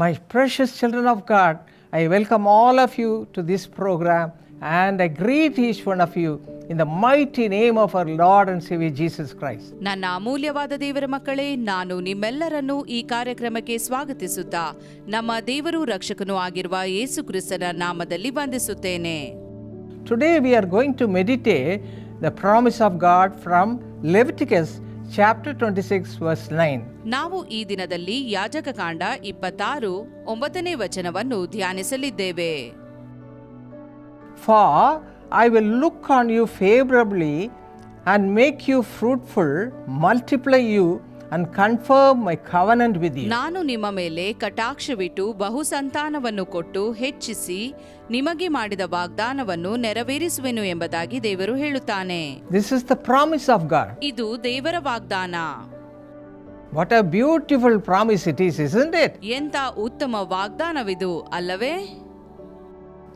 My precious children of God, I welcome all of you to this program and I greet each one of you in the mighty name of our Lord and Savior Jesus Christ. ನನ್ನ ಅಮೂಲ್ಯವಾದ ದೇವರ ಮಕ್ಕಳೇ ನಾನು ನಿಮ್ಮೆಲ್ಲರನ್ನು ಈ ಕಾರ್ಯಕ್ರಮಕ್ಕೆ ಸ್ವಾಗತಿಸುತ್ತಾ ನಮ್ಮ ದೇವರು ರಕ್ಷಕನೂ ಆಗಿರುವ ಯೇಸು ಕ್ರಿಸ್ತನ ನಾಮದಲ್ಲಿ ವಂದಿಸುತ್ತೇನೆ Today we are going to meditate the promise of God from Leviticus chapter 26 verse 9. ನಾವು ಈ ದಿನದಲ್ಲಿ ಯಾಜಕ ಕಾಂಡ ಇಪ್ಪತ್ತಾರು ಒಂಬತ್ತನೇ ವಚನವನ್ನು ಧ್ಯಾನಿಸಲಿದ್ದೇವೆ for I will look on you favorably and make you fruitful multiply you, and confirm my covenant with you. ನಾನು ನಿಮ್ಮ ಮೇಲೆ ಕಟಾಕ್ಷವಿಟ್ಟು ಬಹುಸಂತಾನವನ್ನು ಕೊಟ್ಟು ಹೆಚ್ಚಿಸಿ ನಿಮಗೆ ಮಾಡಿದ ವಾಗ್ದಾನವನ್ನು ನೆರವೇರಿಸುವೆನು ಎಂಬುದಾಗಿ ದೇವರು ಹೇಳುತ್ತಾನೆ This is the promise of God. ಇದು ದೇವರ ವಾಗ್ದಾನ What a beautiful promise it is, isn't it? ಎಂತ ಉತ್ತಮ ವಾಗ್ದಾನವಿದು ಅಲ್ಲವೇ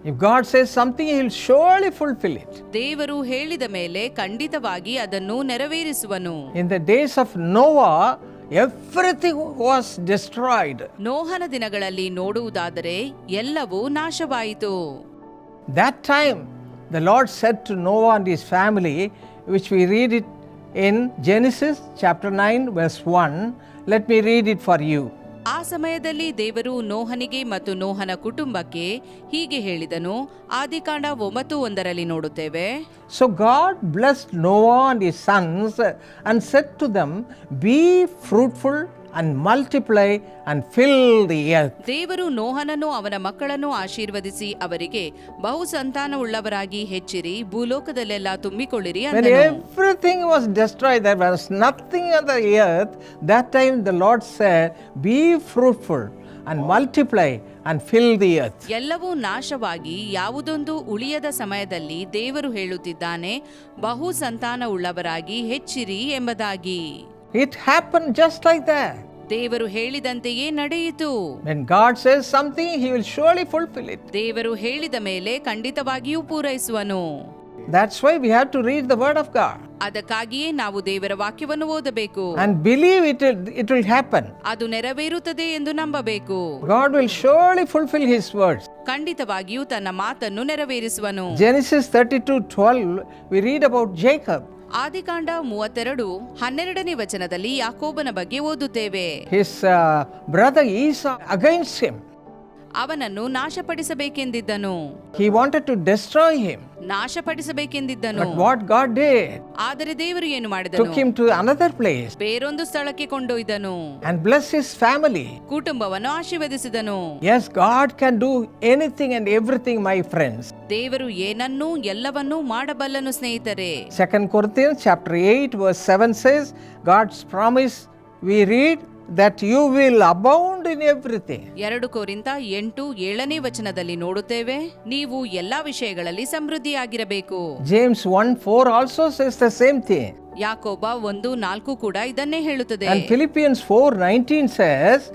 If God says something, He will surely fulfill it. ದೇವರು ಹೇಳಿದ ಮೇಲೆ ಖಂಡಿತವಾಗಿ ಅದನ್ನು ನೆರವೇರಿಸುವನು In the days of Noah, everything was destroyed. ನೋಹನ ದಿನಗಳಲ್ಲಿ ನೋಡುವುದಾದರೆ ಎಲ್ಲವೂ ನಾಶವಾಯಿತು That time, the Lord said to Noah and his family, which we read it in Genesis chapter 9, verse 1. Let me read it for you. ಆ ಸಮಯದಲ್ಲಿ ದೇವರು ನೋಹನಿಗೆ ಮತ್ತು ನೋಹನ ಕುಟುಂಬಕ್ಕೆ ಹೀಗೆ ಹೇಳಿದನು, ಆದಿಕಾಂಡ ಒಂಬತ್ತು ಒಂದರಲ್ಲಿ ನೋಡುತ್ತೇವೆ. So God blessed Noah sons his said to them be fruitful and multiply and fill the earth. ದೇವರು ನೋಹನನ್ನು ಅವನ ಮಕ್ಕಳನ್ನು ಆಶೀರ್ವದಿಸಿ ಅವರಿಗೆ ಬಹು ಸಂತಾನವುಳ್ಳವರಾಗಿ ಹೆಚ್ಚಿರಿ ಭೂಲೋಕದಲ್ಲೆಲ್ಲ ತುಂಬಿಕೊಳ್ಳಿರಿ When ಅಂದನು everything was destroyed, there was nothing on the earth. That time the Lord said, Be fruitful and multiply and fill the earth. ಎಲ್ಲವೂ ನಾಶವಾಗಿ ಯಾವುದೊಂದು ಉಳಿಯದ ಸಮಯದಲ್ಲಿ ದೇವರು ಹೇಳುತ್ತಿದ್ದಾನೆ ಬಹು ಸಂತಾನವುಳ್ಳವರಾಗಿ ಹೆಚ್ಚಿರಿ ಎಂಬುದಾಗಿ It happened just like that. ದೇವರು ಹೇಳಿದಂತೆಯೇ ನಡೆಯಿತು When God says something, He will surely fulfill it. ದೇವರು ಹೇಳಿದ ಮೇಲೆ ಖಂಡಿತವಾಗಿಯೂ ಪೂರೈಸುವನು That's why we have to read the Word of God ಅದಕ್ಕಾಗಿಯೇ ನಾವು ದೇವರ ವಾಕ್ಯವನ್ನು ಓದಬೇಕು and believe it will, it will happen. ಅದು ನೆರವೇರುತ್ತದೆ ಎಂದು ನಂಬಬೇಕು God will surely fulfill His words. ಖಂಡಿತವಾಗಿಯೂ ತನ್ನ ಮಾತನ್ನು ನೆರವೇರಿಸುವನು Genesis 32 12, we read about Jacob. ಆದಿಕಾಂಡ ಮೂವತ್ತೆರಡು ಹನ್ನೆರಡನೇ ವಚನದಲ್ಲಿ ಯಾಕೋಬನ ಬಗ್ಗೆ ಓದುತ್ತೇವೆ His brother brother against him. ಅವನನ್ನು ನಾಶಪಡಿಸಬೇಕೆಂದಿದ್ದನು He wanted to destroy him. ನಾಶಪಡಿಸಬೇಕೆಂದಿದ್ದನು But what God did, ಆದರೆ ದೇವರು ಏನು took ಮಾಡಿದನು him to another place ಬೇರೊಂದು ಸ್ಥಳಕ್ಕೆ ಕೊಂಡೊಯ್ದನು and blessed his family. ಕುಟುಂಬವನ್ನು ಆಶೀರ್ವದಿಸಿದನು Yes, God can do anything and everything, my friends. ದೇವರು ಏನನ್ನೂ ಎಲ್ಲವನ್ನೂ ಮಾಡಬಲ್ಲನು ಸ್ನೇಹಿತರೆ Second Corinthians chapter 8 verse 7 says, God's promise we read that you will abound in everything ಎರಡು ಕೋರಿಂದ ಎಂಟು ಏಳನೇ ವಚನದಲ್ಲಿ ನೋಡುತ್ತೇವೆ ನೀವು ಎಲ್ಲಾ ವಿಷಯಗಳಲ್ಲಿ ಸಮೃದ್ಧಿಯಾಗಿರಬೇಕು. James one four also says the same thing ಯಾಕೋಬ ಒಂದು ನಾಲ್ಕು ಕೂಡ ಇದನ್ನೇ ಹೇಳುತ್ತದೆ. And Philippians 4 19 says,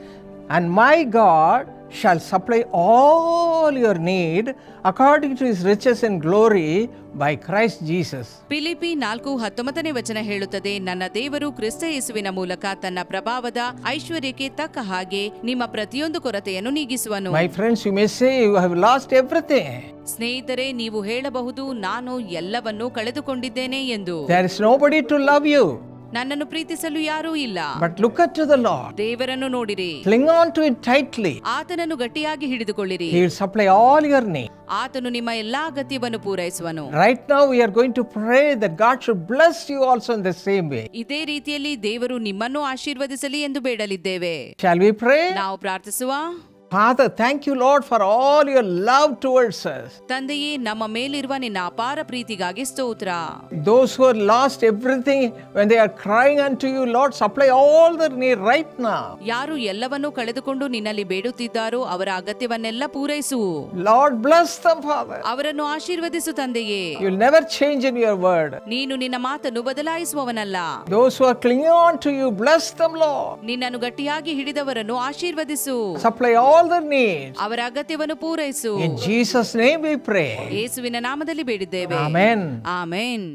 And my God shall supply all your need according to his riches and glory by Christ Jesus. Philippi ನಾಲ್ಕು ಹತ್ತೊಂಬತ್ತನೇ ವಚನ ಹೇಳುತ್ತದೆ ನನ್ನ ದೇವರು ಕ್ರಿಸ್ತ ಯೇಸುವಿನ ಮೂಲಕ ತನ್ನ ಪ್ರಭಾವದ ಐಶ್ವರ್ಯಕ್ಕೆ ತಕ್ಕ ಹಾಗೆ ನಿಮ್ಮ ಪ್ರತಿಯೊಂದು ಕೊರತೆಯನ್ನು ನೀಗಿಸುವನು My friends, you may say you have lost everything. ಸ್ನೇಹಿತರೆ ನೀವು ಹೇಳಬಹುದು ನಾನು ಎಲ್ಲವನ್ನೂ ಕಳೆದುಕೊಂಡಿದ್ದೇನೆ ಎಂದು There is nobody to love you. ನನ್ನನ್ನು ಪ್ರೀತಿಸಲು ಯಾರೂ ಇಲ್ಲ look look to the Lord. ದೇವರನ್ನು ನೋಡಿರಿ Cling on to it tightly. ಆತನನ್ನು ಗಟ್ಟಿಯಾಗಿ ಹಿಡಿದುಕೊಳ್ಳಿರಿ He will supply all your need. ಆತನು ನಿಮ್ಮ ಎಲ್ಲಾ ಅಗತ್ಯವನ್ನು ಪೂರೈಸುವನು Right now, we are going to pray that God should bless you also in the same way. ಇದೇ ರೀತಿಯಲ್ಲಿ ದೇವರು ನಿಮ್ಮನ್ನು ಆಶೀರ್ವದಿಸಲಿ ಎಂದು ಬೇಡಲಿದ್ದೇವೆ Shall we pray? ನಾವು ಪ್ರಾರ್ಥಿಸುವ Father, thank you, Lord, for all your love towards us. ತಂದೆಯೇ ನಮ್ಮ ಮೇಲಿರುವ ನಿನ್ನ ಅಪಾರ ಪ್ರೀತಿಗಾಗಿ ಸ್ತೋತ್ರ Those who have lost everything, when they are crying unto you, Lord, supply all their need right now. ಯಾರು ಎಲ್ಲವನ್ನೂ ಕಳೆದುಕೊಂಡು ನಿನ್ನಲ್ಲಿ ಬೇಡುತ್ತಿದ್ದಾರೋ ಅವರ ಅಗತ್ಯವನ್ನೆಲ್ಲ ಪೂರೈಸು Lord, bless them, Father. ಅವರನ್ನು ಆಶೀರ್ವದಿಸು ತಂದೆಯೇ You will never change in your word. ನೀನು ನಿನ್ನ ಮಾತನ್ನು ಬದಲಾಯಿಸುವವನಲ್ಲ Those who are clinging on to you, bless them, Lord. ನಿನ್ನನ್ನು ಗಟ್ಟಿಯಾಗಿ ಹಿಡಿದವರನ್ನು ಆಶೀರ್ವದಿಸು Supply all their needs. ಅವರ ಅಗತ್ಯವನ್ನು ಪೂರೈಸು In Jesus' name we pray. ಯೇಸುವಿನ ನಾಮದಲ್ಲಿ ಬೇಡಿದ್ದೇವೆ Amen. ಆಮೇನ್